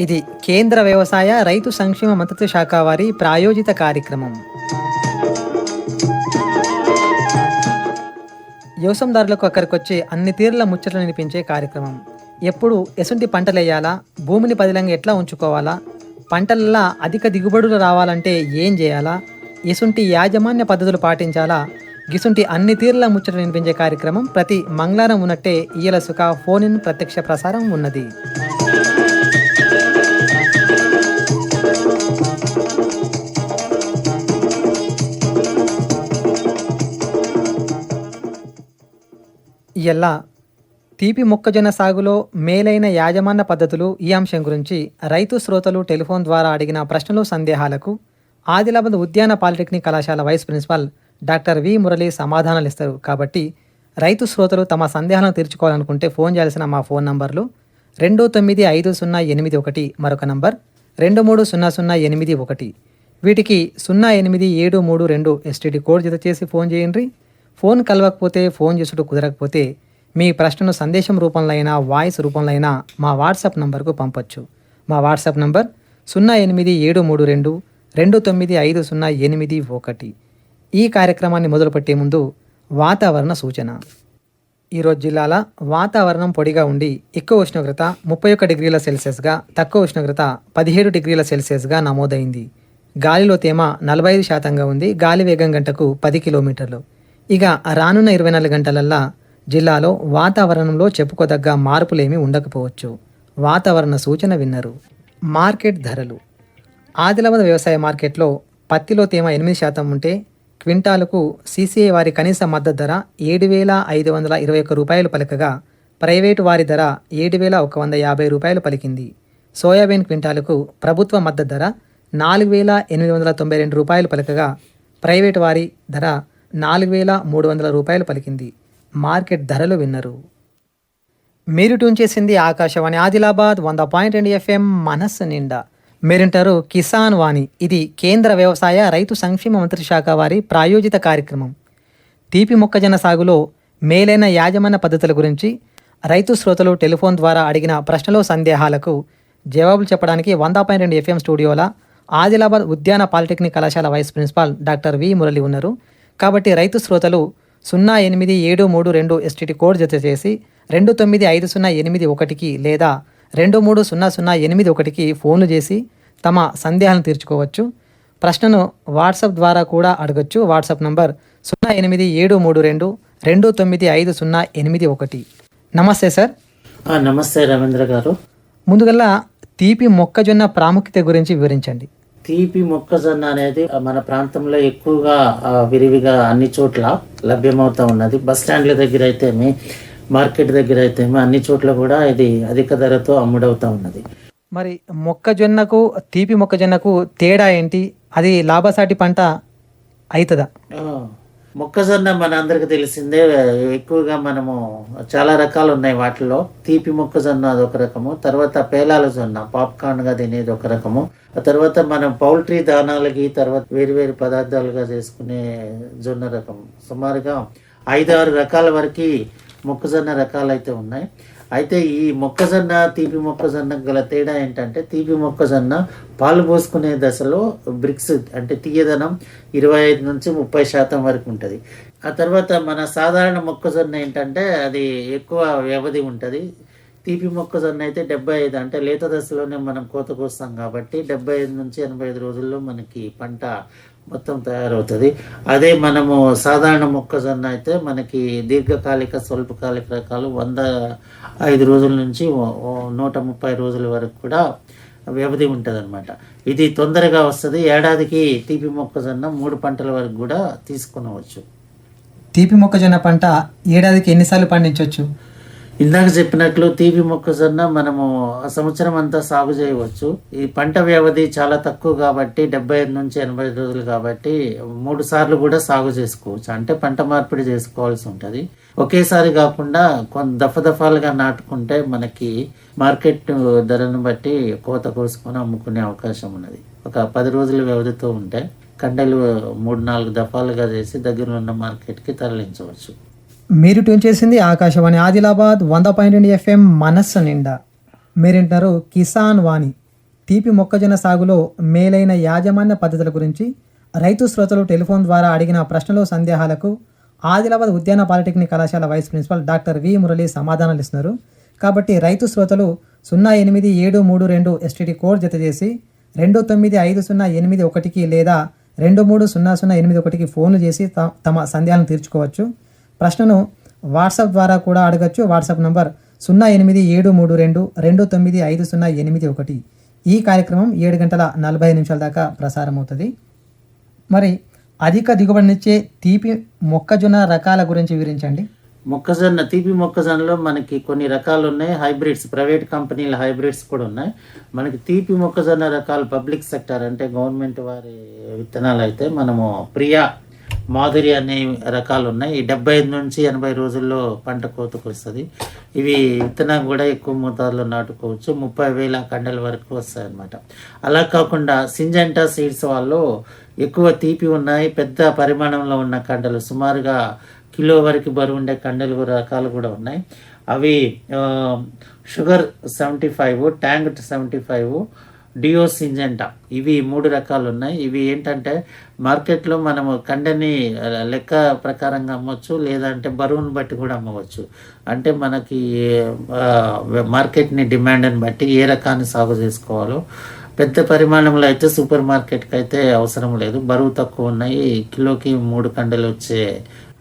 ఇది కేంద్ర వ్యవసాయ రైతు సంక్షేమ మద్దతు శాఖ వారి ప్రాయోజిత కార్యక్రమం. వ్యవసాయదారులకు అక్కడికొచ్చే అన్ని తీరుల ముచ్చట్లు వినిపించే కార్యక్రమం. ఎప్పుడు ఎసుంటి పంటలు వేయాలా? భూమిని పదిలంగా ఎట్లా ఉంచుకోవాలా? పంటలల్లా అధిక దిగుబడులు రావాలంటే ఏం చేయాలా? ఎసుంటి యాజమాన్య పద్ధతులు పాటించాలా? గిసుంటి అన్ని తీరుల ముచ్చట వినిపించే కార్యక్రమం ప్రతి మంగళవారం ఉన్నట్టే ఈయల సుఖ ఫోన్ ఇన్ ప్రత్యక్ష ప్రసారం ఉన్నది. ఎలా తీపి మొక్కజొన్న సాగులో మేలైన యాజమాన్య పద్ధతులు ఈ అంశం గురించి రైతు శ్రోతలు టెలిఫోన్ ద్వారా అడిగిన ప్రశ్నలు సందేహాలకు ఆదిలాబాద్ ఉద్యాన పాలిటెక్నిక్ కళాశాల vice principal doctor V Murali సమాధానాలు ఇస్తారు. కాబట్టి రైతు శ్రోతలు తమ సందేహాలను తీర్చుకోవాలనుకుంటే ఫోన్ చేయాల్సిన మా ఫోన్ నంబర్లు రెండు తొమ్మిది ఐదు సున్నా ఎనిమిది ఒకటి మరొక నంబర్ రెండు మూడు సున్నా సున్నా ఎనిమిది ఒకటి. వీటికి సున్నా ఎనిమిది ఏడు మూడు రెండు ఎస్టీడీ కోడ్ జత చేసి ఫోన్ చేయండి. ఫోన్ కలవకపోతే ఫోన్ చేసుడు కుదరకపోతే మీ ప్రశ్నను సందేశం రూపంలో అయినా వాయిస్ రూపంలో అయినా మా వాట్సాప్ నంబర్కు పంపొచ్చు. మా వాట్సాప్ నంబర్ సున్నా ఎనిమిది ఏడు మూడు రెండు రెండు తొమ్మిది ఐదు సున్నా ఎనిమిది ఒకటి. ఈ కార్యక్రమాన్ని మొదలుపెట్టే ముందు వాతావరణ సూచన. ఈరోజు జిల్లాల వాతావరణం పొడిగా ఉండి ఎక్కువ ఉష్ణోగ్రత ముప్పై ఒక్క డిగ్రీల సెల్సియస్గా తక్కువ ఉష్ణోగ్రత పదిహేడు డిగ్రీల సెల్సియస్గా నమోదైంది. గాలిలో తేమ నలభై ఐదు శాతంగా ఉంది. గాలి వేగం గంటకు పది కిలోమీటర్లు. ఇక రానున్న ఇరవై నాలుగు గంటలల్లా జిల్లాలో వాతావరణంలో చెప్పుకోదగ్గ మార్పులేమీ ఉండకపోవచ్చు. వాతావరణ సూచన విన్నరు. మార్కెట్ ధరలు. ఆదిలాబాద్ వ్యవసాయ మార్కెట్లో పత్తిలో తేమ ఎనిమిది శాతం ఉంటే క్వింటాలకు సీసీఐ వారి కనీస మద్దతు ధర ఏడు వేల ఐదు వందల ఇరవై ఒక్క రూపాయలు పలకగా ప్రైవేటు వారి ధర ఏడు వేల ఒక వంద యాభై రూపాయలు పలికింది. సోయాబీన్ క్వింటాలకు ప్రభుత్వ మద్దతు ధర నాలుగు వేల ఎనిమిది వందల తొంభై రెండు రూపాయలు పలకగా ప్రైవేటు వారి ధర నాలుగు వేల మూడు వందల రూపాయలు పలికింది. మార్కెట్ ధరలు విన్నరు. మీరు ట్యూన్ చేసింది ఆకాశవాణి ఆదిలాబాద్ వంద పాయింట్ రెండు ఎఫ్ఎం మనస్సు నిండా. మీరింటారు కిసాన్ వాణి. ఇది కేంద్ర వ్యవసాయ రైతు సంక్షేమ మంత్రి శాఖ వారి ప్రాయోజిత కార్యక్రమం. తీపి మొక్కజొన్న సాగులో మేలైన యాజమాన్య పద్ధతుల గురించి రైతు శ్రోతలు టెలిఫోన్ ద్వారా అడిగిన ప్రశ్నలు సందేహాలకు జవాబులు చెప్పడానికి వంద పాయింట్ రెండు ఎఫ్ఎం స్టూడియోల ఆదిలాబాద్ ఉద్యాన పాలిటెక్నిక్ కళాశాల vice principal doctor V Murali ఉన్నారు. కాబట్టి రైతు శ్రోతలు సున్నా ఎనిమిది ఏడు మూడు రెండు ఎస్టీటీ కోడ్ జత చేసి రెండు తొమ్మిది ఐదు సున్నా ఎనిమిది ఒకటికి లేదా రెండు మూడు సున్నా సున్నా ఎనిమిది ఒకటికి ఫోన్లు చేసి తమ సందేహాలను తీర్చుకోవచ్చు. ప్రశ్నను వాట్సాప్ ద్వారా కూడా అడగచ్చు. వాట్సాప్ నంబర్ సున్నా ఎనిమిది ఏడు మూడు రెండు రెండు తొమ్మిది ఐదు సున్నా ఎనిమిది ఒకటి. నమస్తే సార్. నమస్తే రవీంద్ర గారు. ముందుగల్లా తీపి మొక్కజొన్న ప్రాముఖ్యత గురించి వివరించండి. తీపి మొక్కజొన్న అనేది మన ప్రాంతంలో ఎక్కువగా విరివిగా అన్ని చోట్ల లభ్యమవుతా ఉన్నది. బస్ స్టాండ్ల దగ్గర అయితేమి మార్కెట్ దగ్గర అయితేమి అన్ని చోట్ల కూడా ఇది అధిక ధరతో అమ్ముడవుతా ఉన్నది. మరి మొక్కజొన్నకు తీపి మొక్కజొన్నకు తేడా ఏంటి? అది లాభసాటి పంట అవుతుందా మొక్కజొన్న మన అందరికి తెలిసిందే ఎక్కువగా మనము చాలా రకాలు ఉన్నాయి వాటిలో. తీపి మొక్కజొన్న అదొక రకము తర్వాత పేలాల జొన్న పాప్కార్న్గా తినేది ఒక రకము. ఆ తర్వాత మనం పౌల్ట్రీ దానాలకి తర్వాత వేరు వేరు పదార్థాలుగా చేసుకునే జొన్న రకం. సుమారుగా ఐదు ఆరు రకాల వరకు మొక్కజొన్న రకాలు అయితే ఉన్నాయి. అయితే ఈ మొక్కజొన్న తీపి మొక్కజొన్న గల తేడా ఏంటంటే తీపి మొక్కజొన్న పాలు పోసుకునే దశలో బ్రిక్స్ అంటే తీయదనం ఇరవై ఐదు నుంచి ముప్పై శాతం వరకు ఉంటుంది. ఆ తర్వాత మన సాధారణ మొక్కజొన్న ఏంటంటే అది ఎక్కువ వ్యవధి ఉంటుంది. తీపి మొక్కజొన్న అయితే డెబ్బై ఐదు అంటే లేత దశలోనే మనం కోత కోస్తాం కాబట్టి డెబ్బై ఐదు నుంచి ఎనభై ఐదు రోజుల్లో మనకి పంట మొత్తం తయారవుతుంది. అదే మనము సాధారణ మొక్కజొన్న అయితే మనకి దీర్ఘకాలిక స్వల్పకాలిక రకాలు వంద ఐదు రోజుల నుంచి నూట ముప్పై రోజుల వరకు కూడా వ్యవధి ఉంటుంది అనమాట ఇది తొందరగా వస్తుంది. ఏడాదికి తీపి మొక్కజొన్న మూడు పంటల వరకు కూడా తీసుకునవచ్చు. తీపి మొక్కజొన్న పంట ఏడాదికి ఎన్నిసార్లు పండించవచ్చు? ఇందాక చెప్పినట్లు తీపి మొక్కజొన్న మనము సంవత్సరం అంతా సాగు చేయవచ్చు. ఈ పంట వ్యవధి చాలా తక్కువ కాబట్టి డెబ్బై ఐదు నుంచి ఎనభై రోజులు కాబట్టి మూడు సార్లు కూడా సాగు చేసుకోవచ్చు. అంటే పంట మార్పిడి చేసుకోవాల్సి ఉంటుంది. ఒకేసారి కాకుండా కొంత దఫ దఫాలుగా నాటుకుంటే మనకి మార్కెట్ ధరను బట్టి కోత కోసుకొని అమ్ముకునే అవకాశం ఉన్నది. ఒక పది రోజుల వ్యవధితో ఉంటే కండలు మూడు నాలుగు దఫాలుగా చేసి దగ్గరలో ఉన్న మార్కెట్కి తరలించవచ్చు. మీరు ట్యూన్ చేసింది ఆకాశవాణి ఆదిలాబాద్ వంద పాయింట్ రెండు ఎఫ్ఎం మనస్సు నిండా. మీరింటారు కిసాన్ వాణి. తీపి మొక్కజొన్న సాగులో మేలైన యాజమాన్య పద్ధతుల గురించి రైతు శ్రోతలు టెలిఫోన్ ద్వారా అడిగిన ప్రశ్నలు సందేహాలకు ఆదిలాబాద్ ఉద్యాన పాలిటెక్నిక్ కళాశాల vice principal doctor V Murali సమాధానాలు ఇస్తున్నారు. కాబట్టి రైతు శ్రోతలు సున్నా ఎనిమిది ఏడు మూడు రెండు ఎస్టీడీ కోడ్ జత చేసి రెండు తొమ్మిది ఐదు సున్నా ఎనిమిది ఒకటికి లేదా రెండు మూడు సున్నా సున్నా ఎనిమిది ఒకటికి ఫోన్లు చేసి తమ తమ సందేహాలను తీర్చుకోవచ్చు. ప్రశ్నను వాట్సాప్ ద్వారా కూడా అడగచ్చు. వాట్సాప్ నంబర్ సున్నా ఎనిమిది ఏడు మూడు రెండు రెండు తొమ్మిది ఐదు సున్నా ఎనిమిది ఒకటి. ఈ కార్యక్రమం ఏడు గంటల నలభై నిమిషాల దాకా ప్రసారం అవుతుంది మరి అధిక దిగుబడినిచ్చే తీపి మొక్కజొన్న రకాల గురించి వివరించండి. మొక్కజొన్న తీపి మొక్కజొన్నలో మనకి కొన్ని రకాలు ఉన్నాయి హైబ్రిడ్స్ ప్రైవేట్ కంపెనీల హైబ్రిడ్స్ కూడా ఉన్నాయి. మనకి తీపి మొక్కజొన్న రకాలు పబ్లిక్ సెక్టర్ అంటే గవర్నమెంట్ వారి విత్తనాలు అయితే మనము ప్రియా మాధురి అనే రకాలు ఉన్నాయి ఈ డెబ్బై ఐదు నుంచి ఎనభై రోజుల్లో పంట కోతకు వస్తుంది ఇవి విత్తనం కూడా ఎక్కువ మోతాదులో నాటుకోవచ్చు. ముప్పై వేల కండల వరకు వస్తాయి అన్నమాట అలా కాకుండా సింజంటా సీడ్స్ వాళ్ళు ఎక్కువ తీపి ఉన్నాయి. పెద్ద పరిమాణంలో ఉన్న కండలు సుమారుగా కిలో వరకు బరువు ఉండే కండలు రకాలు కూడా ఉన్నాయి. అవి sugar seventy five tang seventy five డియో సింజెంటా ఇవి మూడు రకాలు ఉన్నాయి ఇవి ఏంటంటే మార్కెట్లో మనము కండని లెక్క ప్రకారంగా అమ్మవచ్చు లేదంటే బరువును బట్టి కూడా అమ్మవచ్చు. అంటే మనకి మార్కెట్ని డిమాండ్ని బట్టి ఏ రకాన్ని సాగు చేసుకోవాలో. పెద్ద పరిమాణంలో అయితే సూపర్ మార్కెట్కి అయితే అవసరం లేదు. బరువు తక్కువ ఉన్నాయి. కిలోకి మూడు కండలు వచ్చే.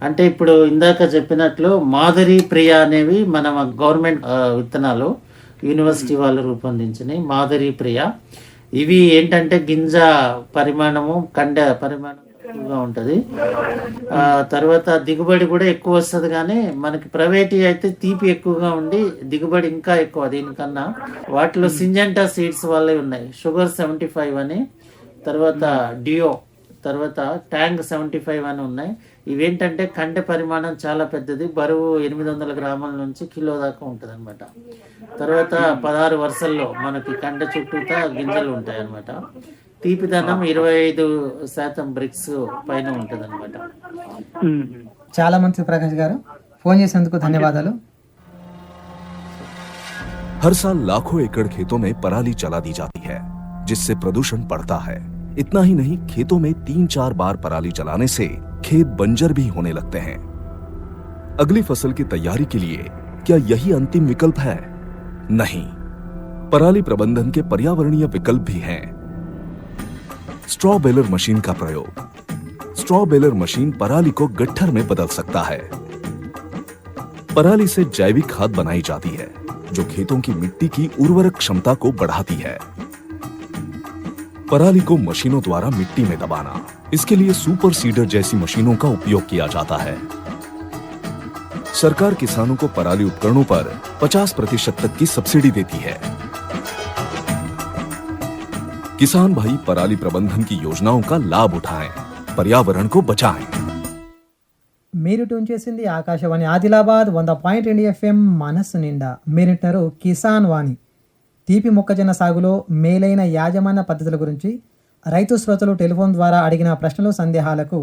అంటే ఇప్పుడు ఇందాక చెప్పినట్లు మాధురి ప్రియ అనేవి మన గవర్నమెంట్ విత్తనాలు. యూనివర్సిటీ వాళ్ళు రూపొందించినవి మాధురి ప్రియ. ఇవి ఏంటంటే గింజ పరిమాణము కండ పరిమాణం ఎక్కువగా ఉంటుంది. ఆ తర్వాత దిగుబడి కూడా ఎక్కువ వస్తుంది కానీ మనకి ప్రైవేట్ అయితే తీపి ఎక్కువగా ఉండి దిగుబడి ఇంకా ఎక్కువ దీనికన్నా. వాటిలో సింజంటా సీడ్స్ వాళ్ళే ఉన్నాయి. షుగర్ సెవెంటీ ఫైవ్ అని తర్వాత డియో తర్వాత ట్యాంక్ సెవెంటీ ఫైవ్ అని ఉన్నాయి. ఇవేంటంటే కండె పరిమాణం చాలా పెద్దది బరువు ఎనిమిది వందల గ్రాముల నుంచి కిలో దాకా ఉంటుంది అనమాట తర్వాత పదహారు వరుసల్లో మనకి కండ చుట్టూతా గింజలు ఉంటాయి అనమాట తీపిదనం ఇరవై ఐదు శాతం బ్రిక్స్ పైన ఉంటుంది అనమాట చాలా మంచి ప్రకాష్ గారు ఫోన్ చేసినందుకు ధన్యవాదాలు हर साल लाखों एकड़ खेतों में पराली जला दी जाती है जिससे प्रदूषण बढ़ता है इतना ही नहीं खेतों में तीन चार बार पराली जलाने से खेत बंजर भी होने लगते हैं। अगली फ़सल की तैयारी के लिए क्या यही अंतिम विकल्प है? नहीं। पराली प्रबंधन के पर्यावरणीय विकल्प भी हैं। स्ट्रॉ बेलर मशीन का प्रयोग। स्ट्रॉ बेलर मशीन पराली को गट्ठर में बदल सकता है। पराली से जैविक खाद बनाई जाती है, जो खेतों की मिट्टी की उर्वरक क्षमता को बढ़ाती है। पराली को मशीनों द्वारा मिट्टी में दबाना। इसके लिए सुपर सीडर जैसी मशीनों का उपयोग किया जाता है सरकार किसानों को पराली उपकरणों पर 50 प्रतिशत तक की सब्सिडी देती है किसान भाई पराली प्रबंधन की योजनाओं का लाभ उठाएं पर्यावरण को बचाएं మీరు ట్యూన్ చేసింది ఆకాశవాణి ఆదిలాబాద్ వంద పాయింట్ రెండు ఎఫ్ఎం మనస్సు నిండా మీరింటారు కిసాన్ వాణి తీపి మొక్కజొన్న సాగులో మేలైన యాజమాన్య పద్ధతుల గురించి రైతు శ్రోతలు టెలిఫోన్ ద్వారా అడిగిన ప్రశ్నలు సందేహాలకు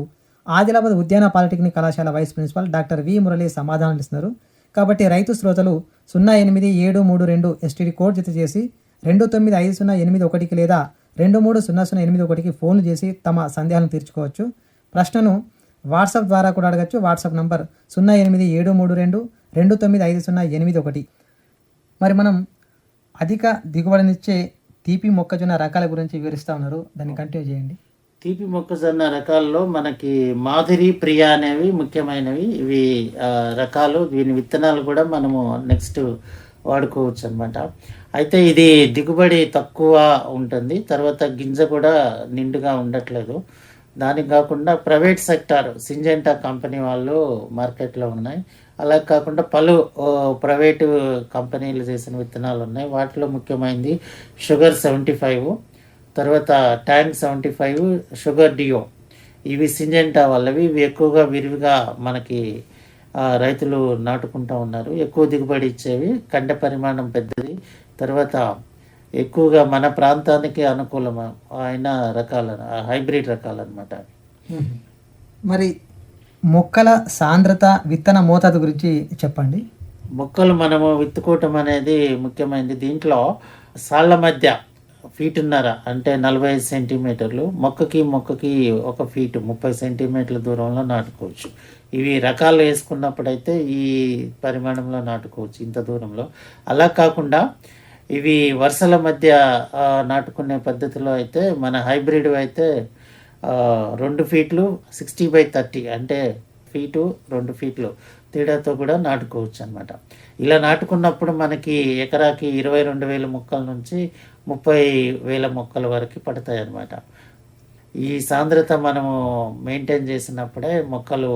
ఆదిలాబాద్ ఉద్యాన పాలిటెక్నిక్ కళాశాల vice principal doctor V Murali సమాధానాలు ఇస్తున్నారు. కాబట్టి రైతు శ్రోతలు సున్నా ఎనిమిది ఏడు మూడు రెండు ఎస్టీడీ కోడ్ జత చేసి రెండు తొమ్మిది ఐదు సున్నా ఎనిమిది ఒకటికి లేదా రెండు మూడు సున్నా సున్నా ఎనిమిది ఒకటికి ఫోన్లు చేసి తమ సందేహాలను తీర్చుకోవచ్చు. ప్రశ్నను వాట్సాప్ ద్వారా కూడా అడగచ్చు. వాట్సాప్ నంబర్ సున్నా ఎనిమిది ఏడు మూడు రెండు రెండు తొమ్మిది ఐదు సున్నా ఎనిమిది ఒకటి. మరి మనం అధిక దిగుబడినిచ్చే తీపి మొక్కజొన్న రకాల గురించి వివరిస్తూ ఉన్నారు. దాన్ని కంటిన్యూ చేయండి. తీపి మొక్కజొన్న రకాల్లో మనకి మాధురి ప్రియ అనేవి ముఖ్యమైనవి. ఇవి రకాలు దీని విత్తనాలు కూడా మనము నెక్స్ట్ వాడుకోవచ్చు అనమాట అయితే ఇది దిగుబడి తక్కువ ఉంటుంది. తర్వాత గింజ కూడా నిండుగా ఉండట్లేదు. దానికి కాకుండా ప్రైవేట్ సెక్టార్ సింజెంటా కంపెనీ వాళ్ళు మార్కెట్లో ఉన్నాయి. అలా కాకుండా పలు ప్రైవేటు కంపెనీలు చేసిన విత్తనాలు ఉన్నాయి. వాటిలో ముఖ్యమైనది షుగర్ సెవెంటీ ఫైవ్ తర్వాత ట్యాంక్ సెవెంటీ ఫైవ్ షుగర్ డియో. ఇవి సింజెంటా వాళ్ళవి. ఇవి ఎక్కువగా విరివిగా మనకి రైతులు నాటుకుంటూ ఉన్నారు. ఎక్కువ దిగుబడి ఇచ్చేవి. కండ పరిమాణం పెద్దది. తర్వాత ఎక్కువగా మన ప్రాంతానికి అనుకూలం అయిన రకాల హైబ్రిడ్ రకాలన్నమాట మరి మొక్కల సాంద్రత విత్తన మోతాదు గురించి చెప్పండి. మొక్కలు మనము విత్తుకోవటం అనేది ముఖ్యమైనది. దీంట్లో సాళ్ళ మధ్య ఫీటున్నర అంటే నలభై ఐదు సెంటీమీటర్లు. మొక్కకి మొక్కకి ఒక ఫీటు ముప్పై సెంటీమీటర్ల దూరంలో నాటుకోవచ్చు. ఇవి రకాలు వేసుకున్నప్పుడైతే ఈ పరిమాణంలో నాటుకోవచ్చు ఇంత దూరంలో. అలా కాకుండా ఇవి వరుసల మధ్య నాటుకునే పద్ధతిలో అయితే మన హైబ్రిడ్ అయితే రెండు ఫీట్లు సిక్స్టీ బై థర్టీ అంటే ఫీటు రెండు ఫీట్లు. తేడాతో కూడా నాటుకోవచ్చు అనమాట ఇలా నాటుకున్నప్పుడు మనకి ఎకరాకి ఇరవై రెండు వేల మొక్కల నుంచి ముప్పై వేల మొక్కల వరకు పడతాయి అన్నమాట. ఈ సాంద్రత మనము మెయింటైన్ చేసినప్పుడే మొక్కలు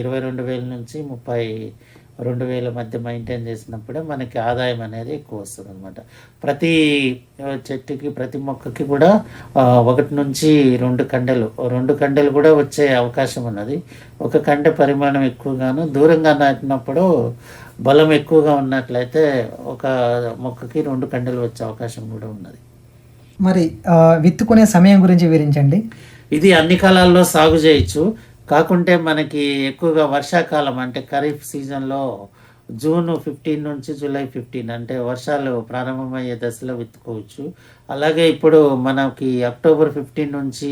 ఇరవై రెండు వేల నుంచి ముప్పై రెండు వేల మధ్య మెయింటైన్ చేసినప్పుడే మనకి ఆదాయం అనేది ఎక్కువ వస్తుంది అనమాట ప్రతి చెట్టుకి ప్రతి మొక్కకి కూడా ఒకటి నుంచి రెండు కండెలు రెండు కండెలు కూడా వచ్చే అవకాశం ఉన్నది. ఒక కండె పరిమాణం ఎక్కువగాను దూరంగా నాటినప్పుడు బలం ఎక్కువగా ఉన్నట్లయితే ఒక మొక్కకి రెండు కండెలు వచ్చే అవకాశం కూడా ఉన్నది. మరి విత్తుకునే సమయం గురించి వివరించండి. ఇది అన్ని కాలాల్లో సాగు చేయొచ్చు. కాకుంటే మనకి ఎక్కువగా వర్షాకాలం అంటే ఖరీఫ్ సీజన్లో జూన్ ఫిఫ్టీన్ నుంచి జూలై ఫిఫ్టీన్ అంటే వర్షాలు ప్రారంభమయ్యే దశలో విత్తుకోవచ్చు. అలాగే ఇప్పుడు మనకి అక్టోబర్ ఫిఫ్టీన్ నుంచి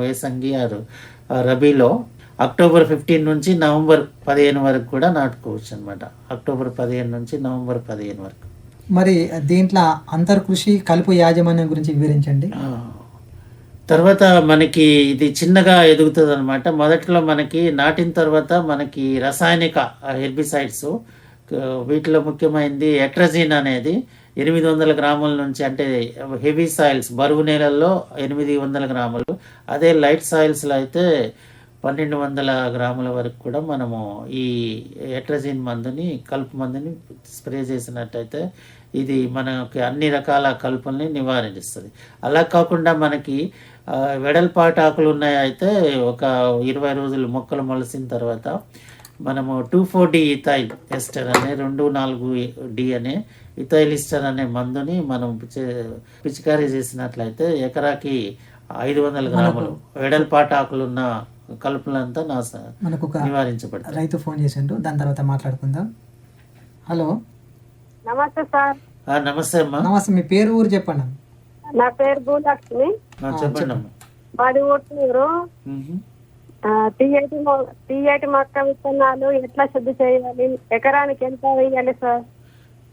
వేసంగి రబీలో అక్టోబర్ ఫిఫ్టీన్ నుంచి నవంబర్ పదిహేను వరకు కూడా నాటుకోవచ్చు అనమాట అక్టోబర్ పదిహేను నుంచి నవంబర్ పదిహేను వరకు. మరి దీంట్లో అంతర్కృషి కలుపు యాజమాన్యం గురించి వివరించండి. తర్వాత మనకి ఇది చిన్నగా ఎదుగుతుంది అనమాట మొదట్లో మనకి నాటిన తర్వాత మనకి రసాయనిక హెర్బిసైడ్స్ వీటిలో ముఖ్యమైనది ఎట్రజిన్ అనేది. ఎనిమిది వందల గ్రాముల నుంచి అంటే హెవీ సాయిల్స్ బరువు నేలల్లో ఎనిమిది వందల గ్రాములు. అదే లైట్ సాయిల్స్లో అయితే పన్నెండు వందల గ్రాముల వరకు కూడా మనము ఈ ఎట్రజిన్ మందుని కలుపు మందుని స్ప్రే చేసినట్టయితే ఇది మనకి అన్ని రకాల కలుపుల్ని నివారిస్తుంది అలా కాకుండా మనకి వెడల్పాటు ఆకులు ఉన్నాయి అయితే ఒక ఇరవై రోజులు మొక్కలు మొలసిన తర్వాత మనము two four D ethyl ester అనే రెండు నాలుగు డి అనే ఇథైల్ ఇస్టర్ అనే మందుని మనం పిచ- పిచికారీ చేసినట్లయితే ఎకరాకి ఐదు వందల గ్రాములు వెడల్పాటు ఆకులు ఉన్న కలుపులంతా నాశ మనకు ఒక నివారించబడతాయి. రైతు ఫోన్ చేసిండు. దాని తర్వాత మాట్లాడుకుందాం. హలో. నమస్తే సార్. నమస్తే అమ్మా. నమస్తే మీ పేరు ఊరు చెప్పండి. నా పేరు భూలక్ష్మి. చెప్పండి ఊరు మ్మ్. టీఐటి టీఐటి మొక్క విత్తనాలు ఎట్లా శుద్ధి చేయాలి? ఎకరానికి ఎంత వేయాలి సార్?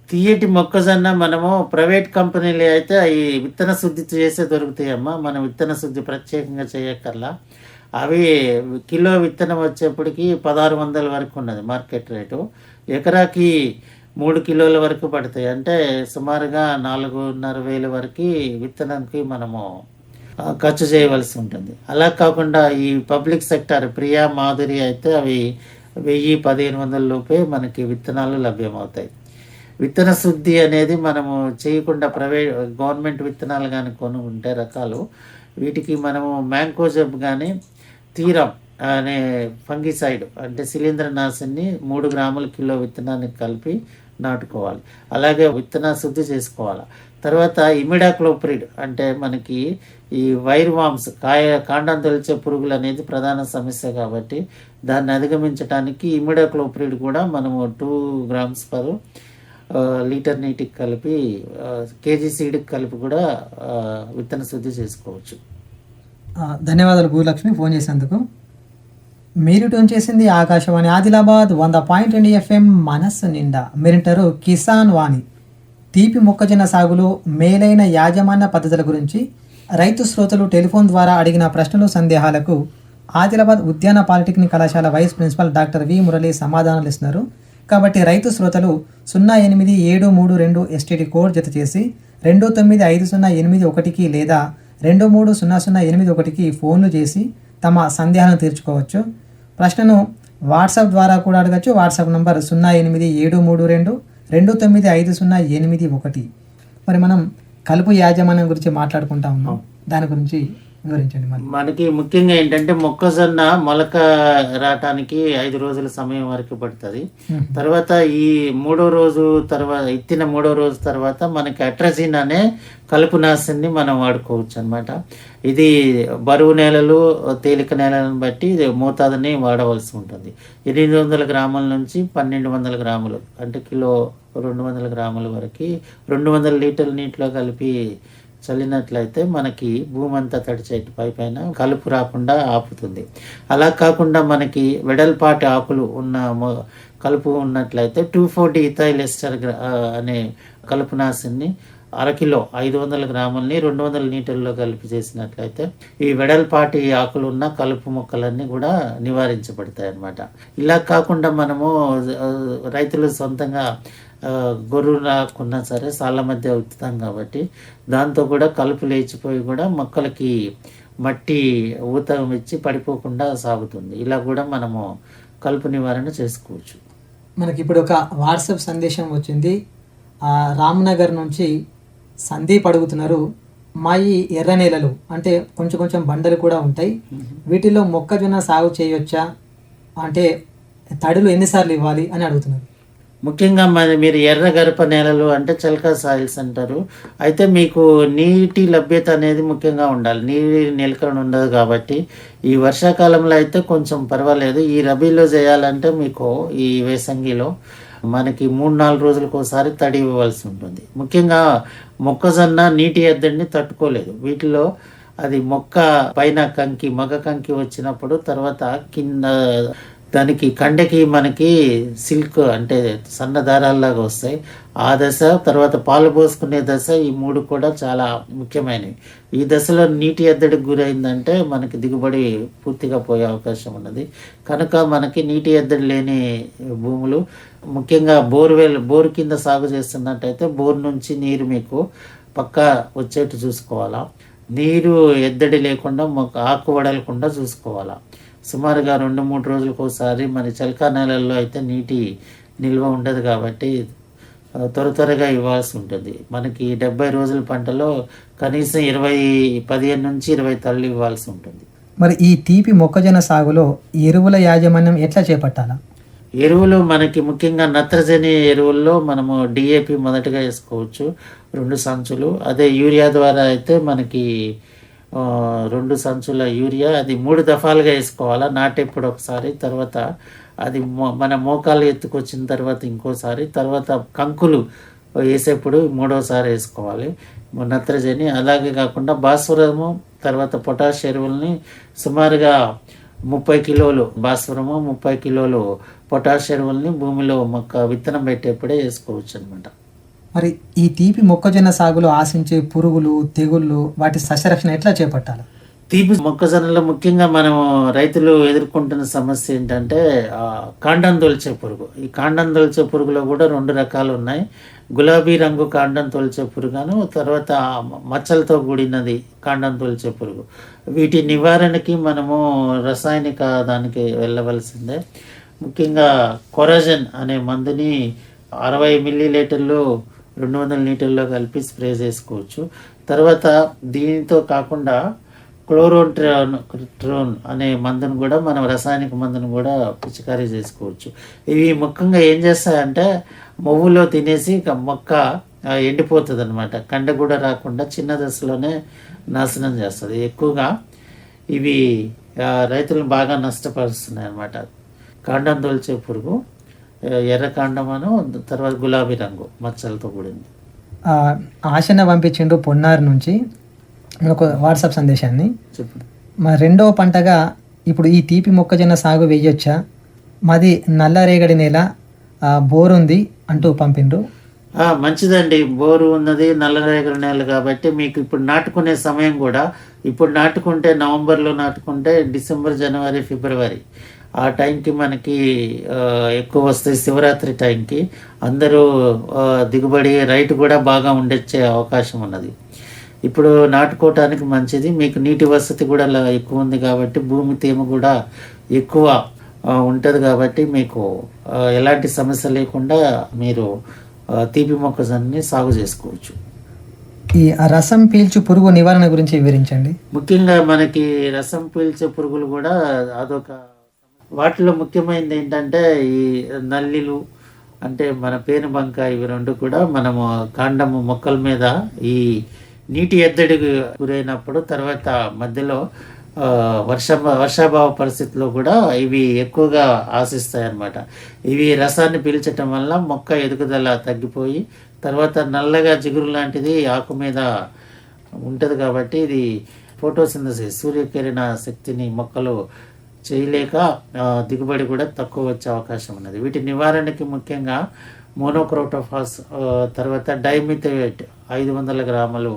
తీయటి మొక్కజొన్న మనము ప్రైవేట్ కంపెనీలు అయితే అవి విత్తన శుద్ధి చేసే దొరుకుతాయమ్మా. మనం విత్తన శుద్ధి ప్రత్యేకంగా చేయక్కర్లా. అవి కిలో విత్తనం వచ్చేప్పటికి పదహారు వందల వరకు ఉన్నది మార్కెట్ రేటు. ఎకరాకి మూడు కిలోల వరకు పడతాయి. అంటే సుమారుగా నాలుగున్నర వేల వరకు విత్తనానికి మనము ఖర్చు చేయవలసి ఉంటుంది. అలా కాకుండా ఈ పబ్లిక్ సెక్టర్ ప్రియా మాధురి అయితే అవి వెయ్యి పదిహేను వందల లోపే మనకి విత్తనాలు లభ్యమవుతాయి. విత్తన శుద్ధి అనేది మనము చేయకుండా ప్రైవేట్ గవర్నమెంట్ విత్తనాలు కానీ కొనుక్కుంటే రకాలు వీటికి మనము మ్యాంకోజబ్ కానీ తీరం అనే ఫంగిసైడ్ అంటే శిలీంద్రనాశిని మూడు గ్రాముల కిలో విత్తనానికి కలిపి నాటుకోవాలి. అలాగే విత్తన శుద్ధి చేసుకోవాలి. తర్వాత ఇమిడాక్లోప్రిడ్ అంటే మనకి ఈ వైర్ వామ్స్ కాయ కాండం తొలిచే పురుగులు అనేది ప్రధాన సమస్య కాబట్టి దాన్ని అధిగమించడానికి ఇమిడాక్లోప్రిడ్ కూడా మనము టూ గ్రామ్స్ పర్ లీటర్ నీటికి కలిపి కేజీ సీడ్కి కలిపి కూడా విత్తన శుద్ధి చేసుకోవచ్చు. ధన్యవాదాలు భూలక్ష్మి ఫోన్ చేసేందుకు మీరు ట్యూన్ చేసింది ఆకాశవాణి ఆదిలాబాద్ వంద పాయింట్ రెండు ఎఫ్ఎం మనస్సు నిండా. మీరింటారు కిసాన్ వాణి. తీపి మొక్కజొన్న సాగులో మేలైన యాజమాన్య పద్ధతుల గురించి రైతు శ్రోతలు టెలిఫోన్ ద్వారా అడిగిన ప్రశ్నలు సందేహాలకు ఆదిలాబాద్ ఉద్యాన పాలిటెక్నిక్ కళాశాల vice principal doctor V Murali సమాధానాలు ఇస్తున్నారు. కాబట్టి రైతు శ్రోతలు సున్నా ఎనిమిది ఏడు మూడు రెండు ఎస్టీడీ కోడ్ జత చేసి రెండు తొమ్మిది ఐదు సున్నా ఎనిమిది ఒకటికి లేదా రెండు మూడు సున్నా సున్నా ఎనిమిది ఒకటికి ఫోన్లు చేసి తమ సందేహాలను తీర్చుకోవచ్చు. ప్రశ్నను వాట్సాప్ ద్వారా కూడా అడగచ్చు. వాట్సాప్ నంబర్ సున్నా ఎనిమిది ఏడు మూడు రెండు రెండు తొమ్మిది ఐదు సున్నా ఎనిమిది ఒకటి. మరి మనం కలుపు యాజమాన్యం గురించి మాట్లాడుకుంటా ఉన్నాం. దాని గురించి వివరించండి మనకి ముఖ్యంగా ఏంటంటే మొక్కజొన్న మొలక రావటానికి ఐదు రోజుల సమయం వరకు పడుతుంది. తర్వాత ఈ మూడో రోజు తర్వాత ఎత్తిన మూడో రోజు తర్వాత మనకి అట్రజిన్ అనే కలుపు నాశిని మనం వాడుకోవచ్చు అనమాట ఇది బరువు నేలలు తేలిక నేలలను బట్టి ఇది మోతాదుని వాడవలసి ఉంటుంది. ఎనిమిది వందల గ్రాముల నుంచి పన్నెండు వందల గ్రాములు అంటే కిలో రెండు వందల గ్రాముల వరకు రెండు వందల లీటర్ల నీటిలో కలిపి చల్లినట్లయితే మనకి భూమంతా తడిచేటి పై పైన కలుపు రాకుండా ఆపుతుంది. అలా కాకుండా మనకి వెడల్పాటి ఆకులు ఉన్న కలుపు ఉన్నట్లయితే టూ ఫోర్టీ ఇథైల్ ఎస్టర్ అనే కలుపు నాశిని అరకిలో ఐదు వందల గ్రాములని రెండు వందల లీటర్లో కలిపి చేసినట్లయితే ఈ వెడల్పాటి ఆకులు ఉన్న కలుపు మొక్కలన్నీ కూడా నివారించబడతాయి అన్నమాట ఇలా కాకుండా మనము రైతులు సొంతంగా గొర్రు రాకున్నా సరే సాళ్ళ మధ్య ఉత్తుతాం కాబట్టి దాంతో కూడా కలుపు లేచిపోయి కూడా మొక్కలకి మట్టి ఊతం ఇచ్చి పడిపోకుండా సాగుతుంది. ఇలా కూడా మనము కలుపు నివారణ చేసుకోవచ్చు. మనకి ఇప్పుడు ఒక వాట్సాప్ సందేశం వచ్చింది. రామ్నగర్ నుంచి సందీప్ అడుగుతున్నారు మా ఈ ఎర్ర నేలలు అంటే కొంచెం కొంచెం బండలు కూడా ఉంటాయి. వీటిలో మొక్కజొన్న సాగు చేయొచ్చా? అంటే తడులు ఎన్నిసార్లు ఇవ్వాలి అని అడుగుతున్నారు. ముఖ్యంగా మరి మీరు ఎర్ర గరప నేలలు అంటే చిలక సాయిల్స్ అంటారు. అయితే మీకు నీటి లభ్యత అనేది ముఖ్యంగా ఉండాలి. నీటి నిలకడ ఉండదు కాబట్టి. ఈ వర్షాకాలంలో అయితే కొంచెం పర్వాలేదు. ఈ రబీలో చేయాలంటే మీకు ఈ వేసంగిలో మనకి మూడు నాలుగు రోజులకు ఒకసారి తడి ఇవ్వవలసి ఉంటుంది. ముఖ్యంగా మొక్కజొన్న నీటి ఎద్దడిని తట్టుకోలేదు. వీటిలో అది మొక్క పైన కంకి మగ కంకి వచ్చినప్పుడు తర్వాత కింద దానికి కండకి మనకి సిల్క్ అంటే సన్న దారాల్లాగా వస్తాయి. ఆ దశ తర్వాత పాలు పోసుకునే దశ ఈ మూడు కూడా చాలా ముఖ్యమైనవి. ఈ దశలో నీటి ఎద్దడికి గురైందంటే మనకి దిగుబడి పూర్తిగా పోయే అవకాశం ఉన్నది. కనుక మనకి నీటి ఎద్దడి లేని భూములు ముఖ్యంగా బోర్వెల్ బోర్ కింద సాగు చేస్తున్నట్టయితే బోర్ నుంచి నీరు మీకు పక్కా వచ్చేట్టు చూసుకోవాలా. నీరు ఎద్దడి లేకుండా ఆకు వడలకుండా చూసుకోవాలా. సుమారుగా రెండు మూడు రోజులకు ఒకసారి మరి చలికా నెలల్లో అయితే నీటి నిల్వ ఉండదు కాబట్టి త్వర త్వరగా ఇవ్వాల్సి ఉంటుంది. మనకి డెబ్బై రోజుల పంటలో కనీసం ఇరవై పదిహేను నుంచి ఇరవై తల్లి ఇవ్వాల్సి ఉంటుంది. మరి ఈ తీపి మొక్కజొన్న సాగులో ఎరువుల యాజమాన్యం ఎట్లా చేపట్టాలా? ఎరువులు మనకి ముఖ్యంగా నత్రజని ఎరువుల్లో మనము డిఏపి మొదటగా వేసుకోవచ్చు రెండు సంచులు. అదే యూరియా ద్వారా అయితే మనకి రెండు సంచుల యూరియా అది మూడు దఫాలుగా వేసుకోవాలా? నాటేప్పుడు ఒకసారి తర్వాత అది మో- మన మోకాలు ఎత్తుకొచ్చిన తర్వాత ఇంకోసారి తర్వాత కంకులు వేసేప్పుడు మూడోసారి వేసుకోవాలి. నత్రజని అలాగే కాకుండా భాస్వరము తర్వాత పొటాష్ ఎరువుల్ని సుమారుగా ముప్పై కిలోలు భాస్వరము ముప్పై కిలోలు పొటాష్ ఎరువుల్ని భూమిలో మొక్క విత్తనం పెట్టేప్పుడే వేసుకోవచ్చు అనమాట మరి ఈ తీపి మొక్కజొన్న సాగులో ఆశించే పురుగులు తెగుళ్ళు వాటి సస్యరక్షణ ఎట్లా చేపట్టాలి? తీపి మొక్కజొన్నలో ముఖ్యంగా మనం రైతులు ఎదుర్కొంటున్న సమస్య ఏంటంటే కాండం తొలిచే పురుగు. ఈ కాండం తొలిచే పురుగులో కూడా రెండు రకాలు ఉన్నాయి. గులాబీ రంగు కాండం తొలిచే పురుగును తర్వాత మచ్చలతో కూడినది కాండం తొలిచే పురుగు. వీటి నివారణకి మనము రసాయనిక దానికి వెళ్ళవలసిందే. ముఖ్యంగా కొరజన్ అనే మందుని అరవై మిల్లీ లీటర్లు రెండు వందల లీటర్లో కలిపి స్ప్రే చేసుకోవచ్చు. తర్వాత దీనితో కాకుండా క్లోరోన్ ట్రోన్ అనే మందును కూడా మనం రసాయనిక మందును కూడా పిచికారీ చేసుకోవచ్చు. ఇవి ముఖ్యంగా ఏం చేస్తాయంటే మొవ్వులో తినేసి మొక్క ఎండిపోతుంది అనమాట కండ కూడా రాకుండా చిన్న దశలోనే నాశనం చేస్తుంది. ఎక్కువగా ఇవి రైతులను బాగా నష్టపరుస్తున్నాయి అన్నమాట కాండం తొలిచే పురుగు. ఆ, ఎర్ర కాండమను తర్వాత గులాబీ రంగు మచ్చలతో కూడింది. ఆశన పంపించిండు పొన్నార్ నుంచి. ఒక వాట్సాప్ సందేశాన్ని. చెప్పు మా రెండవ పంటగా ఇప్పుడు ఈ తీపి మొక్కజొన్న సాగు వేయొచ్చా మాది నల్లరేగడి నేల ఆ, బోర్ ఉంది అంటూ పంపిండ్రు. మంచిదండి. బోరు ఉన్నది నల్లరేగడి నేల కాబట్టి మీకు ఇప్పుడు నాటుకునే సమయం కూడా. ఇప్పుడు నాటుకుంటే నవంబర్లో నాటుకుంటే డిసెంబర్ జనవరి ఫిబ్రవరి. ఆ టైంకి మనకి ఎక్కువ వస్తాయి శివరాత్రి టైంకి. అందరూ దిగుబడి రైతు కూడా బాగా ఉండొచ్చే అవకాశం ఉన్నది. ఇప్పుడు నాటుకోవటానికి మంచిది మీకు నీటి వసతి కూడా ఎక్కువ ఉంది కాబట్టి భూమి తేమ కూడా ఎక్కువ ఉంటుంది కాబట్టి మీకు ఎలాంటి సమస్య లేకుండా మీరు తీపి మొక్కజొన్నని సాగు చేసుకోవచ్చు. ఈ రసం పీల్చు పురుగు నివారణ గురించి వివరించండి. ముఖ్యంగా మనకి రసం పీల్చే పురుగులు కూడా అదొక వాటిలో ముఖ్యమైనది ఏంటంటే ఈ నల్లిలు అంటే మన పేనుబంక ఇవి రెండు కూడా మనము కాండము మొక్కల మీద ఈ నీటి ఎద్దడికి గురైనప్పుడు తర్వాత మధ్యలో వర్ష వర్షాభావ పరిస్థితిలో కూడా ఇవి ఎక్కువగా ఆశిస్తాయి అన్నమాట ఇవి రసాన్ని పీల్చటం వల్ల మొక్క ఎదుగుదల తగ్గిపోయి తర్వాత నల్లగా జిగురు లాంటిది ఆకు మీద ఉంటుంది కాబట్టి ఇది ఫోటోసింథసిస్ సూర్యకిరణ శక్తిని మొక్కలు చేయలేక దిగుబడి కూడా తక్కువ వచ్చే అవకాశం ఉన్నది. వీటి నివారణకి ముఖ్యంగా మోనోక్రోటోఫాస్ తర్వాత డైమిథవేట్ ఐదు వందల గ్రాములు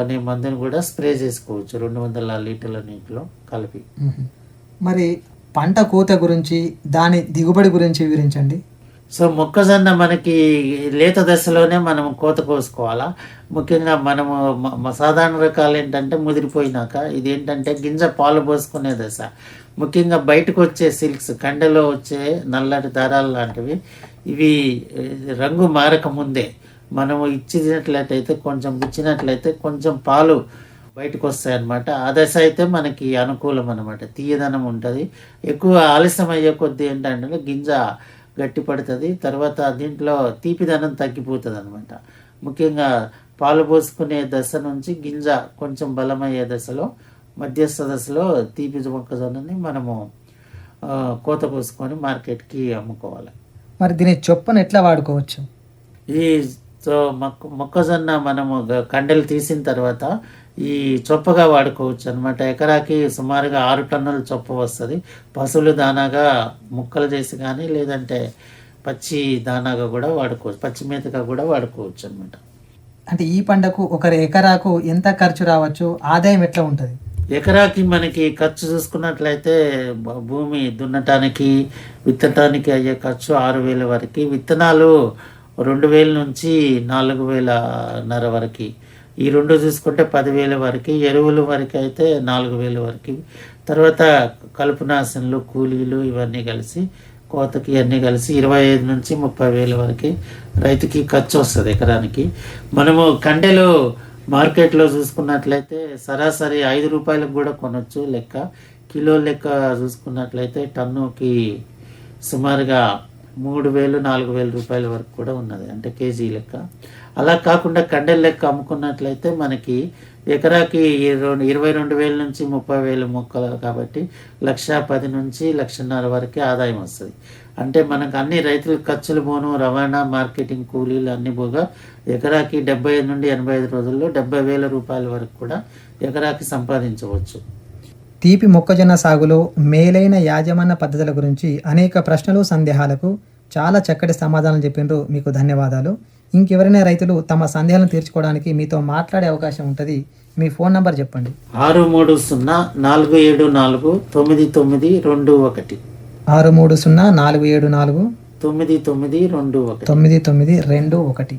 అనే మందుని కూడా స్ప్రే చేసుకోవచ్చు. రెండు వందల లీటర్ల నీటిలో కలిపి. మరి పంట కోత గురించి దాని దిగుబడి గురించి వివరించండి. సో మొక్కజొన్న మనకి లేత దశలోనే మనం కోత కోసుకోవాలా? ముఖ్యంగా మనము సాధారణ రకాలు ఏంటంటే ముదిరిపోయినాక ఇది ఏంటంటే గింజ పాలు పోసుకునే దశ. ముఖ్యంగా బయటకు వచ్చే సిల్క్స్ కండలో వచ్చే నల్లటి దారాలు లాంటివి ఇవి రంగు మారకముందే మనము ఇచ్చినట్లయితే కొంచెం గుచ్చినట్లయితే కొంచెం పాలు బయటకు వస్తాయి అన్నమాట ఆ దశ అయితే మనకి అనుకూలం అనమాట తీయదనం ఉంటుంది. ఎక్కువ ఆలస్యం అయ్యే కొద్దీ ఏంటంటే గింజ గట్టి పడుతుంది తర్వాత దీంట్లో తీపిదనం తగ్గిపోతుంది అనమాట ముఖ్యంగా పాలు పోసుకునే దశ నుంచి గింజ కొంచెం బలమయ్యే దశలో మధ్యస్థ దశలో తీపి మొక్కజొన్నని మనము కోత కోసుకొని మార్కెట్కి అమ్ముకోవాలి. మరి దీని చొప్పను ఎట్లా వాడుకోవచ్చు? ఈ సో మొక్క మొక్కజొన్న మనము కండెలు తీసిన తర్వాత ఈ చొప్పగా వాడుకోవచ్చు అనమాట ఎకరాకి సుమారుగా ఆరు టన్నుల చొప్ప వస్తుంది. పశువులు దానాగా ముక్కలు చేసి కానీ లేదంటే పచ్చి దానాగా కూడా వాడుకోవచ్చు. పచ్చి మేతగా కూడా వాడుకోవచ్చు అనమాట అంటే ఈ పంటకు ఒక ఎకరాకు ఎంత ఖర్చు రావచ్చు? ఆదాయం ఎట్లా ఉంటుంది? ఎకరాకి మనకి ఖర్చు చూసుకున్నట్లయితే భూమి దున్నటానికి విత్తటానికి అయ్యే ఖర్చు ఆరు వేల వరకు. విత్తనాలు రెండు వేల నుంచి నాలుగు వేలన్నర వరకు. ఈ రెండు చూసుకుంటే పదివేల వరకు ఎరువులు వరకు అయితే నాలుగు వేల వరకు. తర్వాత కలుపు నాశనలు కూలీలు ఇవన్నీ కలిసి కోతకి అన్నీ కలిసి ఇరవై ఐదు నుంచి ముప్పై వేల వరకు రైతుకి ఖర్చు వస్తుంది ఎకరానికి. మనము కండెలు మార్కెట్లో చూసుకున్నట్లయితే సరాసరి ఐదు రూపాయలకు కూడా కొనొచ్చు లెక్క. కిలో లెక్క చూసుకున్నట్లయితే టన్నుకి సుమారుగా మూడు వేలు నాలుగు వేల రూపాయల వరకు కూడా ఉన్నది. అంటే కేజీ లెక్క. అలా కాకుండా కండెల లెక్క అమ్ముకున్నట్లయితే మనకి ఎకరాకి రెండు ఇరవై రెండు వేల నుంచి ముప్పై వేల మొక్కలు కాబట్టి లక్ష పది నుంచి లక్షన్నర వరకే ఆదాయం వస్తుంది. అంటే మనకు అన్ని రైతుల ఖర్చులు పోను రవాణా మార్కెటింగ్ కూలీలు అన్ని పోగా ఎకరాకి డెబ్బై ఐదు నుండి ఎనభై ఐదు రోజుల్లో డెబ్బై వేల రూపాయల వరకు కూడా ఎకరాకి సంపాదించవచ్చు. తీపి మొక్కజొన్న సాగులో మేలైన యాజమాన్య పద్ధతుల గురించి అనేక ప్రశ్నలు సందేహాలకు చాలా చక్కటి సమాధానం చెప్పిండ్రు మీకు ధన్యవాదాలు. ఇంకెవరైనా రైతులు తమ సందేహాలను తీర్చుకోవడానికి మీతో మాట్లాడే అవకాశం ఉంటుంది. మీ ఫోన్ నంబర్ చెప్పండి. ఆరు మూడు సున్నా నాలుగు ఏడు నాలుగు తొమ్మిది తొమ్మిది రెండు ఒకటి. ఆరు మూడు సున్నా నాలుగు ఏడు నాలుగు తొమ్మిది తొమ్మిది రెండు ఒకటి. తొమ్మిది తొమ్మిది రెండు ఒకటి.